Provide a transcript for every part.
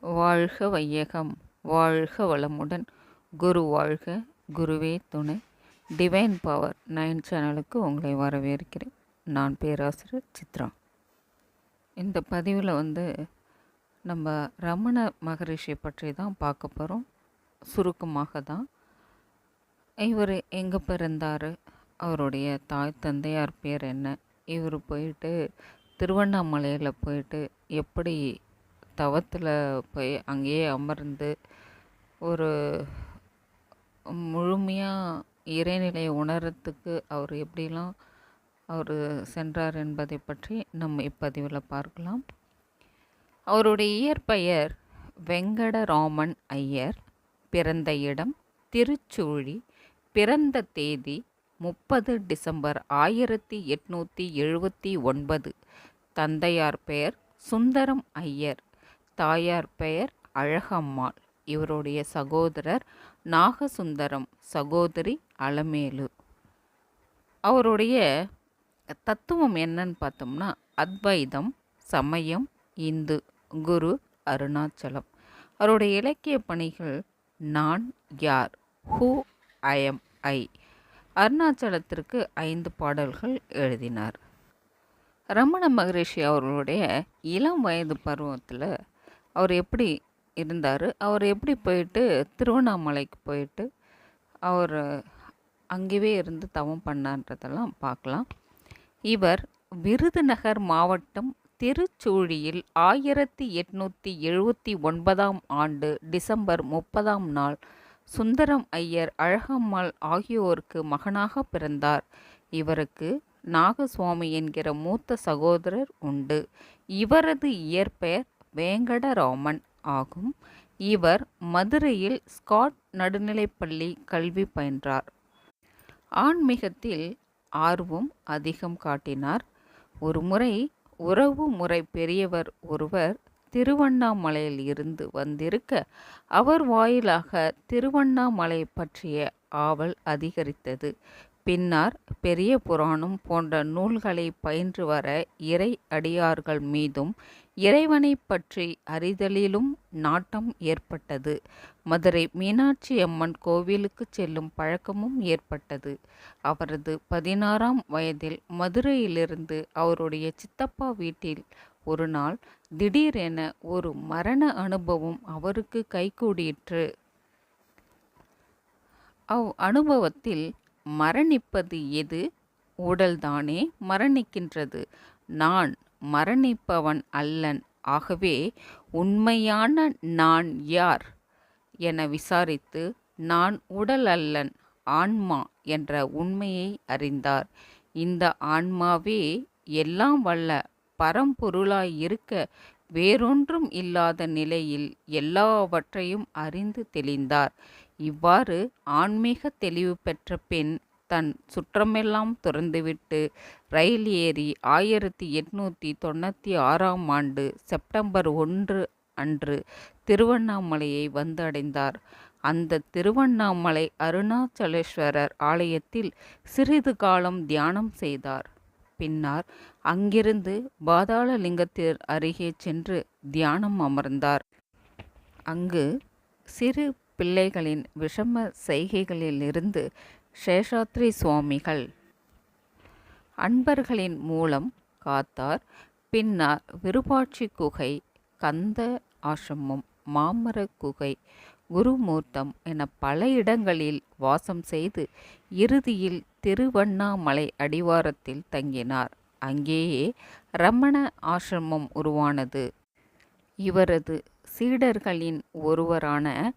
வாழ்க வையகம் வாழ்க வளமுடன். குரு வாழ்க குருவே துணை. டிவைன் பவர் நைன் சேனலுக்கு உங்களை வரவேற்கிறேன். நான் பேராசிரியர் சித்ரா. இந்த பதிவில் வந்து நம்ம ரமண மகரிஷி பற்றி தான் பார்க்க போகிறோம் சுருக்கமாக தான். இவர் எங்கே பிறந்தார்? அவருடைய தாய் தந்தையார் பேர் என்ன? இவர் போயிட்டு திருவண்ணாமலையில் போயிட்டு எப்படி தவத்தில் போய் அங்கேயே அமர்ந்து ஒரு முழுமையாக இறைநிலையை உணரத்துக்கு அவர் எப்படிலாம் அவர் சென்றார் என்பதை பற்றி நம்ம இப்பதிவில் பார்க்கலாம். அவருடைய இயற்பெயர் வெங்கடராமன் ஐயர். பிறந்த இடம் திருச்சூழி. பிறந்த தேதி முப்பது டிசம்பர் ஆயிரத்தி எட்நூற்றி எழுபத்தி ஒன்பது. தந்தையார் பெயர் சுந்தரம் ஐயர். தாயார் பெயர் அழகம்மாள். இவருடைய சகோதரர் நாகசுந்தரம் சகோதரி அலமேலு. அவருடைய தத்துவம் என்னன்னு பார்த்தோம்னா அத்வைதம் சமயம் இந்து குரு அருணாச்சலம். அவருடைய இலக்கிய பணிகள் நான் யார் ஹூ ஐஎம் ஐ. அருணாச்சலத்திற்கு ஐந்து பாடல்கள் எழுதினார். ரமண மகரிஷி அவர்களுடைய இளம் வயது பருவத்தில் அவர் எப்படி இருந்தார்? அவர் எப்படி போயிட்டு திருவண்ணாமலைக்கு போயிட்டு அவர் அங்கேயே இருந்து தவம் பண்ணான்றதெல்லாம் பார்க்கலாம். இவர் விருதுநகர் மாவட்டம் திருச்சூழியில் ஆயிரத்தி எட்நூற்றி எழுபத்தி ஒன்பதாம் ஆண்டு டிசம்பர் முப்பதாம் நாள் சுந்தரம் ஐயர் அழகம்மாள் ஆகியோருக்கு மகனாக பிறந்தார். இவருக்கு நாகசுவாமி என்கிற மூத்த சகோதரர் உண்டு. இவரது இயற்பெயர் வேங்கடராமன் ஆகும். இவர் மதுரையில் ஸ்காட் நடுநிலைப்பள்ளி கல்வி பயின்றார். ஆன்மீகத்தில் ஆர்வம் அதிகம் காட்டினார். ஒரு முறை உறவு முறை பெரியவர் ஒருவர் திருவண்ணாமலையில் இருந்து வந்திருக்க அவர் வாயிலாக திருவண்ணாமலை பற்றிய ஆவல் அதிகரித்தது. பின்னார் பெரிய புராணம் போன்ற நூல்களை பயின்று வர இறை அடியார்கள் மீதும் இறைவனை பற்றி அறிதலிலும் நாட்டம் ஏற்பட்டது. மதுரை மீனாட்சி அம்மன் கோவிலுக்கு செல்லும் பழக்கமும் ஏற்பட்டது. அவரது பதினாறாம் வயதில் மதுரையிலிருந்து அவருடைய சித்தப்பா வீட்டில் ஒரு நாள் திடீரென ஒரு மரண அனுபவம் அவருக்கு கைகூடிற்று. அவ் அனுபவத்தில் மரணிப்பது எது? உடல்தானே மரணிக்கின்றது. நான் மரணிப்பவன் அல்லன். ஆகவே உண்மையான நான் யார்? என விசாரித்து நான் உடல் அல்லன் ஆன்மா என்ற உண்மையை அறிந்தார். இந்த ஆன்மாவே எல்லாம் வல்ல பரம்பொருளாய் இருக்க வேறொன்றும் இல்லாத நிலையில் எல்லாவற்றையும் அறிந்து தெளிந்தார். இவ்வாறு ஆன்மீக தெளிவு பெற்ற பெண் தன் சுற்றமெல்லாம் துறந்துவிட்டு ரயில் ஏறி ஆயிரத்தி எட்நூற்றி தொண்ணூற்றி ஆறாம் ஆண்டு செப்டம்பர் ஒன்று அன்று திருவண்ணாமலையை வந்தடைந்தார். அந்த திருவண்ணாமலை அருணாச்சலேஸ்வரர் ஆலயத்தில் சிறிது காலம் தியானம் செய்தார். பின்னர் அங்கிருந்து பாதாளலிங்கத்திற் அருகே சென்று தியானம் அமர்ந்தார். அங்கு சிறு பிள்ளைகளின் விஷம செய்கைகளிலிருந்து சேஷாத்ரி சுவாமிகள் அன்பர்களின் மூலம் காத்தார். பின்னர் விருபாட்சி குகை கந்த ஆசிரமம் மாமர குகை குருமூர்த்தம் என பல இடங்களில் வாசம் செய்து இறுதியில் திருவண்ணாமலை அடிவாரத்தில் தங்கினார். அங்கேயே ரமண ஆசிரமம் உருவானது. இவரது சீடர்களின் ஒருவரான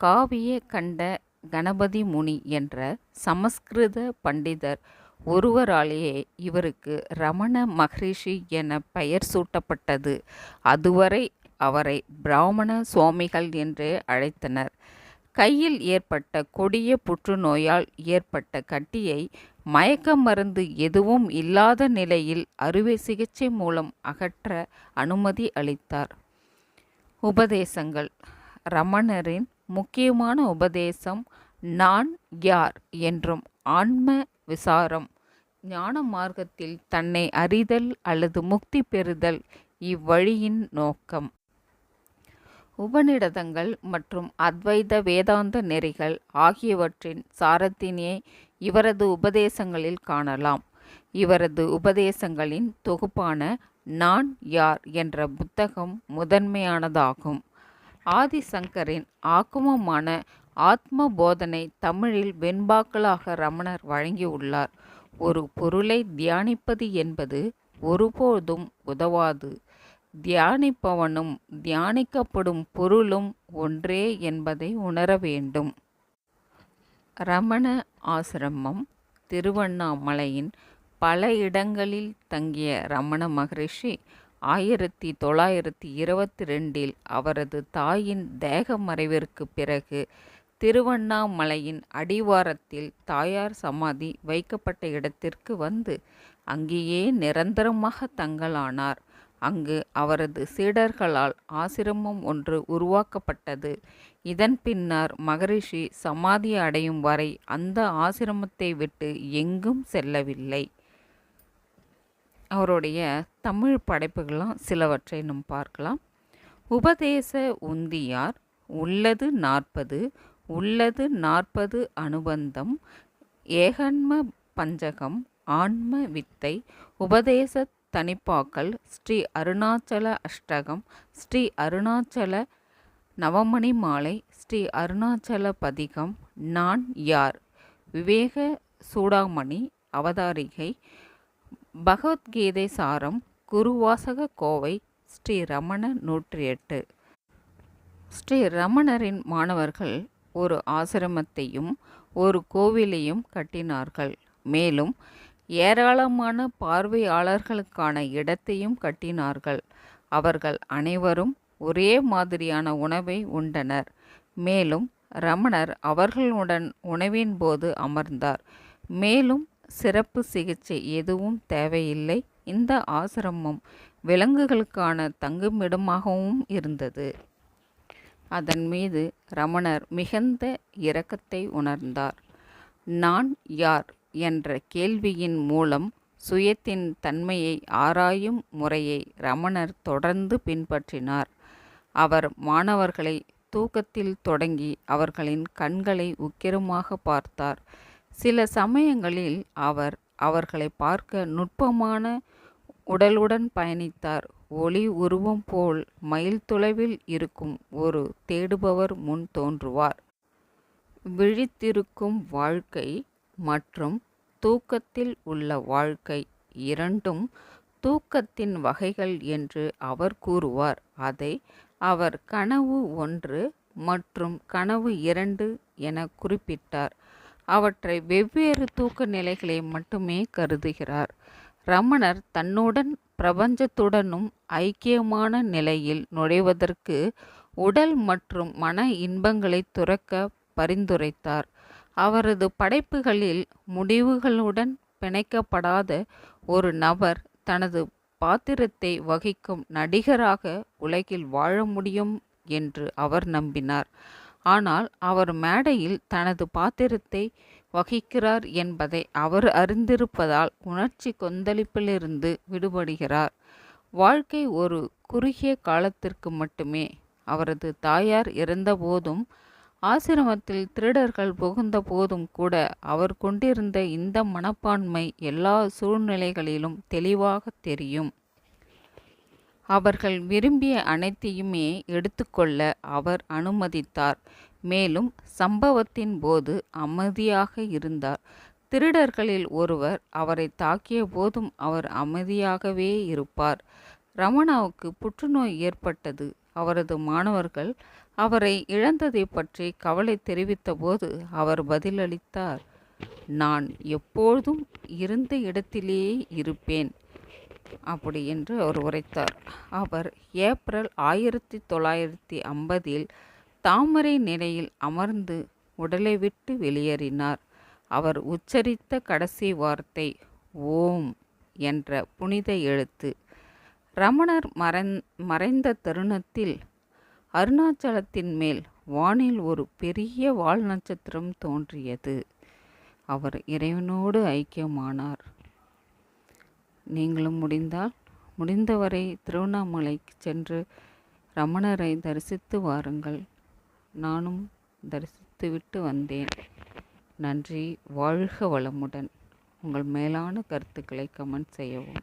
காவிய கண்ட கணபதி முனி என்ற சமஸ்கிருத பண்டிதர் ஒருவராலேயே இவருக்கு ரமண மகரிஷி என பெயர் சூட்டப்பட்டது. அதுவரை அவரை பிராமண சுவாமிகள் என்றே அழைத்தனர். கையில் ஏற்பட்ட கொடிய புற்றுநோயால் ஏற்பட்ட கட்டியை மயக்க மருந்து எதுவும் இல்லாத நிலையில் அறுவை சிகிச்சை மூலம் அகற்ற அனுமதி அளித்தார். உபதேசங்கள். ரமணரின் முக்கியமான உபதேசம் நான் யார் என்றும் ஆன்ம விசாரம். ஞான மார்க்கத்தில் தன்னை அறிதல் அல்லது முக்தி பெறுதல் இவ்வழியின் நோக்கம். உபநிடதங்கள் மற்றும் அத்வைத வேதாந்த நெறிகள் ஆகியவற்றின் சாரத்தினே இவரது உபதேசங்களில் காணலாம். இவரது உபதேசங்களின் தொகுப்பான நான் யார் என்ற புத்தகம் முதன்மையானதாகும். ஆதிசங்கரின் ஆக்குமமான ஆத்ம போதனை தமிழில் வெண்பாக்களாக ரமணர் வழங்கியுள்ளார். ஒரு பொருளை தியானிப்பது என்பது ஒருபோதும் உதவாது. தியானிப்பவனும் தியானிக்கப்படும் பொருளும் ஒன்றே என்பதை உணர வேண்டும். ரமண ஆசிரமம் திருவண்ணாமலையின் பல இடங்களில் தங்கிய ரமண மகரிஷி ஆயிரத்தி தொள்ளாயிரத்தி இருபத்தி ரெண்டில் அவரது தாயின் தேக மறைவிற்கு பிறகு திருவண்ணாமலையின் அடிவாரத்தில் தாயார் சமாதி வைக்கப்பட்ட இடத்திற்கு வந்து அங்கேயே நிரந்தரமாக தங்கலானார். அங்கு அவரது சீடர்களால் ஆசிரமம் ஒன்று உருவாக்கப்பட்டது. இதன் பின்னர் மகரிஷி சமாதி அடையும் வரை அந்த ஆசிரமத்தை விட்டு எங்கும் செல்லவில்லை. அவருடைய தமிழ் படைப்புகளாம் சிலவற்றை நம் பார்க்கலாம். உபதேச உந்தியார் உள்ளது நாற்பது உள்ளது நாற்பது அனுபந்தம் ஏகன்ம பஞ்சகம் ஆன்ம வித்தை உபதேச தனிப்பாக்கள் ஸ்ரீ அருணாச்சல அஷ்டகம் ஸ்ரீ அருணாச்சல நவமணி மாலை ஸ்ரீ அருணாச்சல பதிகம் நான் யார்? விவேக சூடாமணி அவதாரிகை பகவத்கீதை சாரம் குருவாசக கோவை ஸ்ரீ ரமண நூற்றி எட்டு ஸ்ரீ ரமணரின் மாணவர்கள் ஒரு ஆசிரமத்தையும் ஒரு கோவிலையும் கட்டினார்கள். மேலும் ஏராளமான பார்வையாளர்களுக்கான இடத்தையும் கட்டினார்கள். அவர்கள் அனைவரும் ஒரே மாதிரியான உணவை உண்டனர். மேலும் ரமணர் அவர்களுடன் உணவின் போது அமர்ந்தார். மேலும் சிறப்பு சிகிச்சை எதுவும் தேவையில்லை. இந்த ஆசிரமம் விலங்குகளுக்கான தங்குமிடமாகவும் இருந்தது. அதன் மீது ரமணர் மிகுந்த இரக்கத்தை உணர்ந்தார். நான் யார்? என்ற கேள்வியின் மூலம் சுயத்தின் தன்மையை ஆராயும் முறையை ரமணர் தொடர்ந்து பின்பற்றினார். அவர் மாணவர்களை தூக்கத்தில் தொடங்கி அவர்களின் கண்களை உக்கிரமாக பார்த்தார். சில சமயங்களில் அவர் அவர்களை பார்க்க நுட்பமான உடலுடன் பயணித்தார். ஒளி உருவம் போல் மைல் தொலைவில் இருக்கும் ஒரு தேடுபவர் முன் தோன்றுவார். விழித்திருக்கும் வாழ்க்கை மற்றும் தூக்கத்தில் உள்ள வாழ்க்கை இரண்டும் தூக்கத்தின் வகைகள் என்று அவர் கூறுவார். அதை அவர் கனவு ஒன்று மற்றும் கனவு இரண்டு என குறிப்பிட்டார். அவற்றை வெவ்வேறு தூக்க நிலைகளை மட்டுமே கருதுகிறார். ரமணர் தன்னுடன் பிரபஞ்சத்துடனும் ஐக்கியமான நிலையில் நுழைவதற்கு உடல் மற்றும் மன இன்பங்களை துறக்க பரிந்துரைத்தார். அவரது படைப்புகளில் முடிவுகளுடன் பிணைக்கப்படாத ஒரு நபர் தனது பாத்திரத்தை வகிக்கும் நடிகராக உலகில் வாழ முடியும் என்று அவர் நம்பினார். ஆனால் அவர் மேடையில் தனது பாத்திரத்தை வகிக்கிறார் என்பதை அவர் அறிந்திருப்பதால் உணர்ச்சி கொந்தளிப்பிலிருந்து விடுபடுகிறார். வாழ்க்கை ஒரு குறுகிய காலத்திற்கு மட்டுமே. அவரது தாயார் இறந்தபோதும் ஆசிரமத்தில் திருடர்கள் புகுந்த போதும் கூட அவர் கொண்டிருந்த இந்த மனப்பான்மை எல்லா சூழ்நிலைகளிலும் தெளிவாக தெரியும். அவர்கள் விரும்பிய அனைத்தையுமே எடுத்துக்கொள்ள அவர் அனுமதித்தார். மேலும் சம்பவத்தின் போது அமைதியாக இருந்தார். திருடர்களில் ஒருவர் அவரை தாக்கிய போதும் அவர் அமைதியாகவே இருப்பார். ரமணாவுக்கு புற்றுநோய் ஏற்பட்டது. அவரது மாணவர்கள் அவரை இழந்ததை பற்றி கவலை தெரிவித்தபோது அவர் பதிலளித்தார். நான் எப்பொழுதும் இருந்த இடத்திலேயே இருப்பேன். அப்படி என்று அவர் உரைத்தார். அவர் ஏப்ரல் ஆயிரத்தி தொள்ளாயிரத்தி ஐம்பதில் தாமரை நிலையில் அமர்ந்து உடலை விட்டு வெளியேறினார். அவர் உச்சரித்த கடைசி வார்த்தை ஓம் என்ற புனித எழுத்து. ரமணர் மறைந் மறைந்த தருணத்தில் அருணாச்சலத்தின் மேல் வானில் ஒரு பெரிய வால் நட்சத்திரம் தோன்றியது. அவர் இறைவனோடு ஐக்கியமானார். நீங்களும் முடிந்தால் முடிந்தவரை திருவண்ணாமலைக்கு சென்று ரமணரை தரிசித்து வாருங்கள். நானும் தரிசித்து விட்டு வந்தேன். நன்றி. வாழ்க வளமுடன். உங்கள் மேலான கருத்துக்களை கமெண்ட் செய்யவும்.